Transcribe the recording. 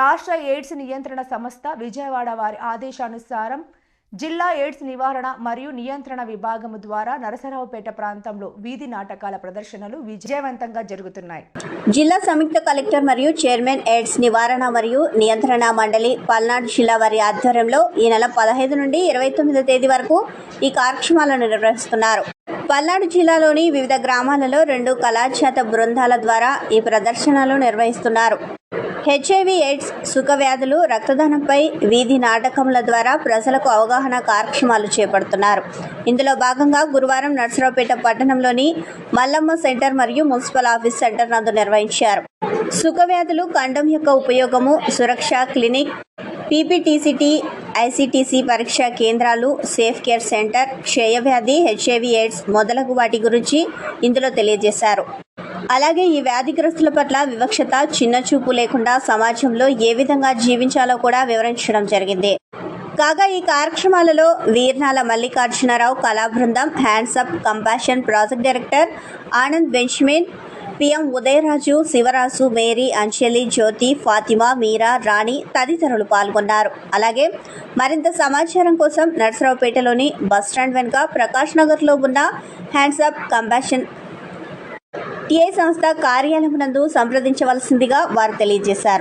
రాష్ట్ర ఎయిడ్స్ నియంత్రణ సంస్థ విజయవాడ వారి ఆదేశానుసారం జిల్లా ఎయిడ్స్ నివారణ మరియు నియంత్రణ విభాగం ద్వారా నరసరావుపేట ప్రాంతంలో వీధి నాటకాల ప్రదర్శనలు విజయవంతంగా జరుగుతున్నాయి. జిల్లా సంయుక్త కలెక్టర్ మరియు చైర్మన్ ఎయిడ్స్ నివారణ మరియు నియంత్రణ మండలి పల్నాడు జిల్లా వారి ఆధ్వర్యంలో ఈ నెల పదహైదు నుండి ఇరవై తొమ్మిదో తేదీ వరకు ఈ కార్యక్రమాలను నిర్వహిస్తున్నారు. పల్నాడు జిల్లాలోని వివిధ గ్రామాలలో రెండు కళాచేత బృందాల ద్వారా ఈ ప్రదర్శనలు నిర్వహిస్తున్నారు. హెచ్ఐవి ఎయిడ్స్ సుఖవ్యాధులు రక్తదానంపై వీధి నాటకముల ద్వారా ప్రజలకు అవగాహన కార్యక్రమాలు చేపడుతున్నారు. ఇందులో భాగంగా గురువారం నర్సరావుపేట పట్టణంలోని మల్లమ్మ సెంటర్ మరియు మున్సిపల్ ఆఫీస్ సెంటర్ నందు నిర్వహించారు. సుఖవ్యాధులు కండం యొక్క ఉపయోగము సురక్ష క్లినిక్ పీపీటీసీటీ ఐసీటీసీ పరీక్షా కేంద్రాలు సేఫ్ కేర్ సెంటర్ క్షయవ్యాధి హెచ్ఐవి ఎయిడ్స్ మొదలగు వాటి గురించి ఇందులో తెలియజేశారు. అలాగే ఈ వ్యాధిగ్రస్తుల పట్ల వివక్షత చిన్న చూపు లేకుండా సమాజంలో ఏ విధంగా జీవించాలో కూడా వివరించడం జరిగింది. కాగా ఈ కార్యక్రమాలలో Veernala Mallikarjunarao కళాబృందం hands up compassion project director Anand బెంచ్మేన్ PM Udayaraju Sivarasu Mary Anjali Jyothi Fatima Meera Rani తదితరులు పాల్గొన్నారు. అలాగే మరింత సమాచారం కోసం నర్సరావుపేటలోని బస్టాండ్ వెనుక ప్రకాష్ నగర్లో ఉన్న హ్యాండ్సప్ కంపాషన్ టీఐ సంస్థ కార్యాలయం నందు సంప్రదించవలసిందిగా వారు తెలియజేశారు.